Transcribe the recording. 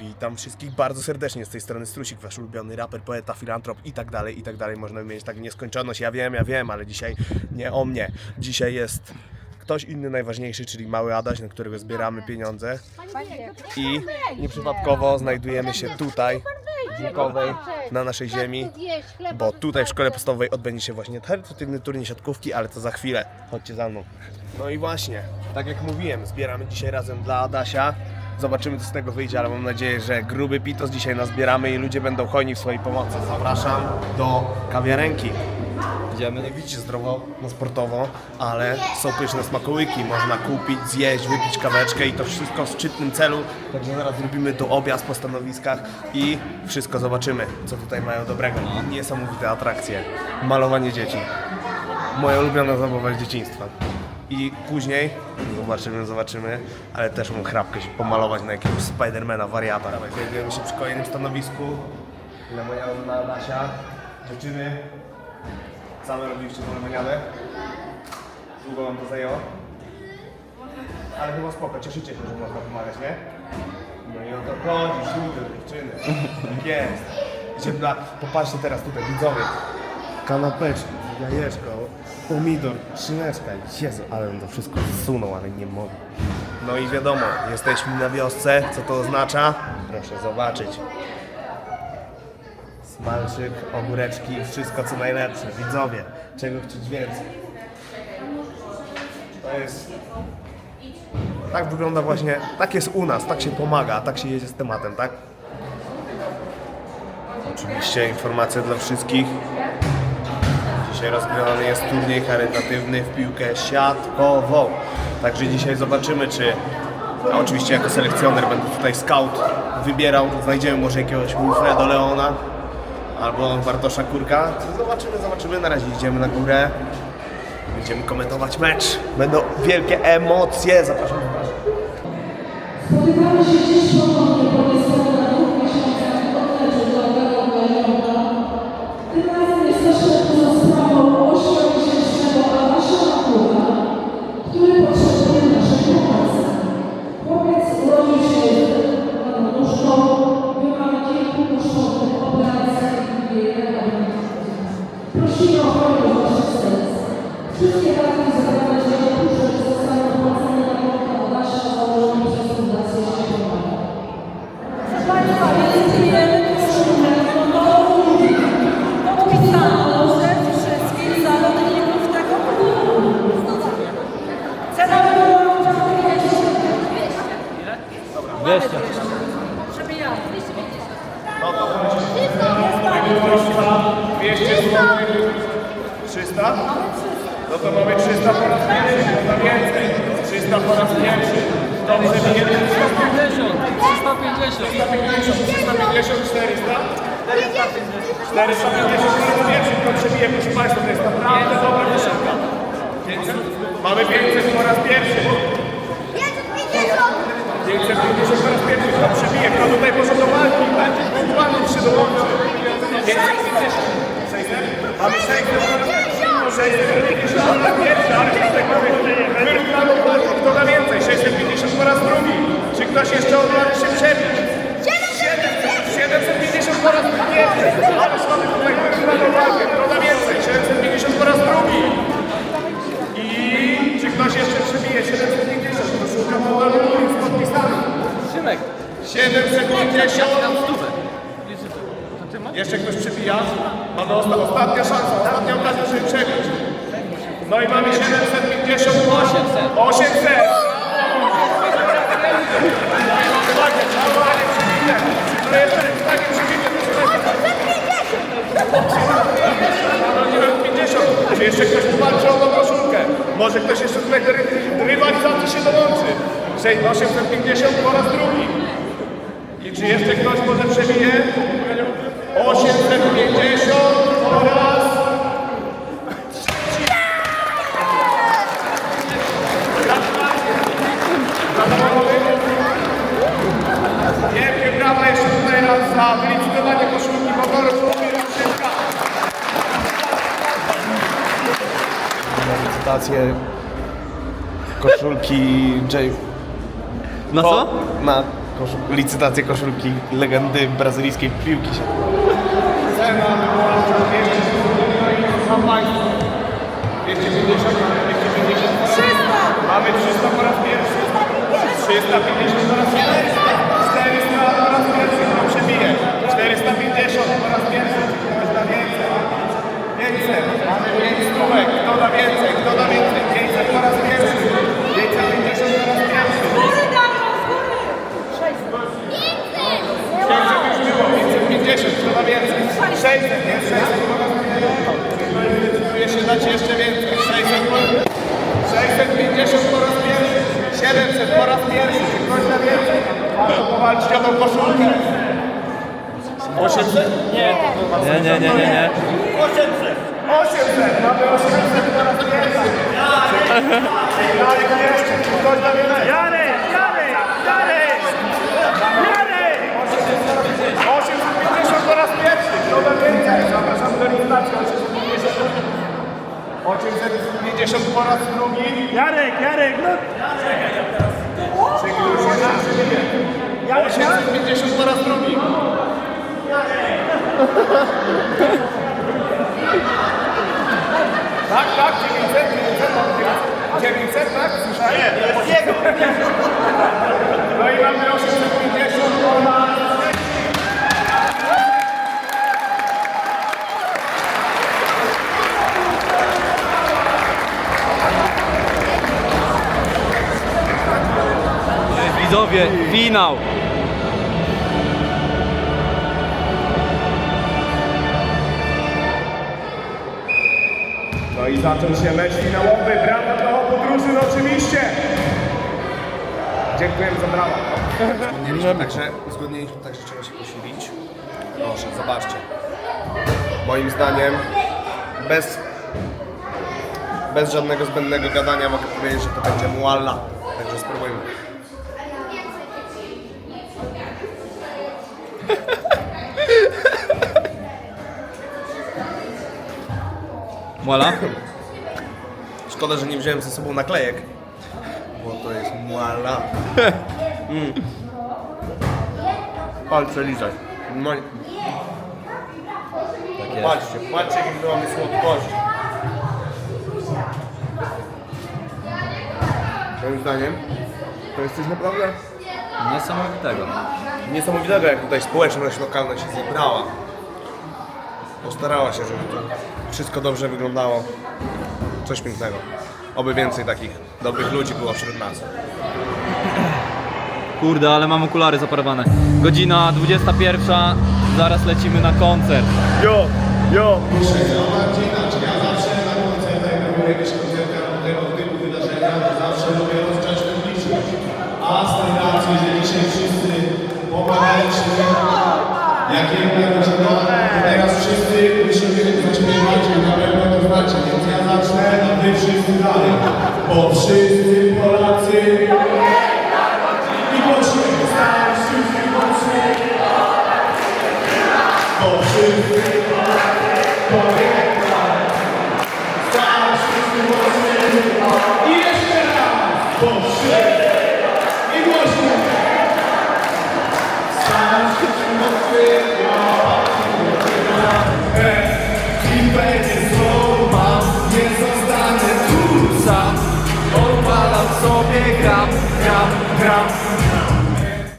Witam wszystkich bardzo serdecznie z tej strony Strusik, wasz ulubiony raper, poeta, filantrop i tak dalej, i tak dalej. Można mieć tak nieskończoność, ja wiem, ja wiem, ale dzisiaj nie o mnie. Dzisiaj jest ktoś inny najważniejszy, czyli mały Adaś, na którego zbieramy pieniądze. I nieprzypadkowo znajdujemy się tutaj, w na naszej ziemi, bo tutaj w szkole podstawowej odbędzie się właśnie charytatywny turniej siatkówki, ale to za chwilę. Chodźcie za mną. No i właśnie, tak jak mówiłem, zbieramy dzisiaj razem dla Adasia. Zobaczymy, co z tego wyjdzie, ale mam nadzieję, że gruby pitos dzisiaj nazbieramy i ludzie będą hojni w swojej pomocy. Zapraszam do kawiarenki. Idziemy. Nie widzicie zdrowo, no sportowo, ale są pyszne smakołyki. Można kupić, zjeść, wypić kaweczkę i to wszystko w szczytnym celu. Także zaraz zrobimy tu objazd po stanowiskach i wszystko zobaczymy, co tutaj mają dobrego. Niesamowite atrakcje. Malowanie dzieci. Moja ulubiona zabawa z dzieciństwa. I później zobaczymy, zobaczymy, ale też mam chrapkę się pomalować na jakiegoś Spidermana, wariata. Znajdujemy się przy kolejnym stanowisku. Moja na Nasia. Dziewczyny, Same robiliście malowania? Długo wam to zajęło? Ale chyba spoko, cieszycie się, że można pomagać, nie? No i o to chodzi, śluby, dziewczyny. Tak jest. Ziemna, popatrzcie teraz tutaj, widzowie. Kanapeczki, jajeczko, pomidor, szyneczka. Jezu, ale on to wszystko zsunął, ale nie mogę. No i wiadomo, jesteśmy na wiosce. Co to oznacza? Proszę zobaczyć. Smalczyk, ogóreczki, wszystko co najlepsze. Widzowie, czego chcieć więcej? To jest... Tak wygląda właśnie, tak jest u nas, tak się pomaga, tak się jedzie z tematem, tak? Oczywiście informacja dla wszystkich. Dzisiaj rozgrywany jest turniej charytatywny w piłkę siatkową. Także dzisiaj zobaczymy, czy a oczywiście jako selekcjoner będę tutaj scout wybierał. Znajdziemy może jakiegoś Wilfredo Leona albo Bartosza Kurka. Zobaczymy, zobaczymy. Na razie idziemy na górę. Będziemy komentować mecz. Będą wielkie emocje. Zapraszam. Spotykamy się dziś 300? No to mamy 300 po raz pierwszy, no to więcej. 300 po raz pierwszy. Dobrze, jeden 350. 350. 350, 350, 400? 450 po raz pierwszy, to przebije, proszę Państwa, to jest naprawdę dobra. 500? Mamy 500 po raz pierwszy. 550 po raz pierwszy, to przebije, kto tutaj może do walki, będzie punktualny się dołączy. 550, 600? Mamy 600 po raz. 650 po raz pierwszy, ale kto da więcej, 650 po raz drugi. Czy ktoś jeszcze odważy się przebić? 750 po raz pierwszy, ale mamy tutaj wyrównaną walkę, kto da więcej, 750 po raz drugi. I czy ktoś jeszcze przebije 750? Koszulka modelów jest podpisana. Szymek. 750. Stówę. Jeszcze ktoś przebija? Mamy osta- ostatnia szansa, ostatnia okazja, żeby przebić. No i mamy 750. 800. 800. Ładnie, ładnie przebite. Czy to jest w stanie przebicie? Proszę Państwa. 50. Czy jeszcze ktoś powalczy o tą koszulkę? Może ktoś jeszcze tutaj rywalizacji się dołączy. 850 po raz drugi. I czy jeszcze ktoś może przebije? 850 po raz Zadowolony? Wielkie brawa jeszcze tutaj raz za wylicytowanie koszulki pokoru Słowira Szybka. Licytację koszulki J. Na co? Na Koszul, licytację koszulki legendy brazylijskiej piłki się. Mamy 300 po raz pierwszy. 350 po raz pierwszy. 400 po raz pierwszy, kto przebije. 450 po raz pierwszy, ktoś da więcej. 500. Mamy 5 stówek. Więcej? Kto da więcej? 500 po raz pierwszy. 550 po raz pierwszy. 500 już było. 550. Kto da więcej? 600. Nie, 600 po raz pierwszy. Decyduje się dać jeszcze więcej. 600 po raz 650 po raz pierwszy, 700 po raz pierwszy, czy ktoś da więcej? Warto powalczyć o tą koszulkę. 800? Nie, nie, nie, nie, nie. 800! 800! Mamy 800 po raz pierwszy. Jarek jeszcze, ktoś da więcej? Jarek! Jarek! Jarek! 850 po raz pierwszy, kto da więcej? Licytacji, 850. 850 po raz drugi. Jarek, Jarek, no. Czy już jest 850 po raz drugi. Tak, tak, 900, 900, 900, tak? Słyszałem? Nie, to jest jego. Widzowie, finał. No i zaczął się mecz finałowy. Brawa dla obu drużyn oczywiście. Dziękujemy za brawa. Uzgodniliśmy także, uzgodniliśmy także, trzeba się posilić. Proszę, zobaczcie. Moim zdaniem, bez, bez żadnego zbędnego gadania mogę powiedzieć, że to będzie mualla. Także spróbujmy. Muala? Szkoda, że nie wziąłem ze sobą naklejek, bo to jest mualla. Mm. Palce lizać. No, Tak patrzcie, patrzcie jakie mamy słodkości. Moim zdaniem to jest coś naprawdę Niesamowitego. niesamowitego, jak tutaj społeczność lokalna się zebrała. Postarała się, żeby to wszystko dobrze wyglądało. Coś pięknego. Oby więcej takich dobrych ludzi było wśród nas. Kurde, ale mam okulary zaparowane. Godzina 21, zaraz lecimy na koncert. Jo, jo. A z tej racji, że dzisiaj wszyscy pomagaliśmy, jak jedna rodzina, znacie, więc ja zacznę, a wy wszyscy dalej. Bo wszyscy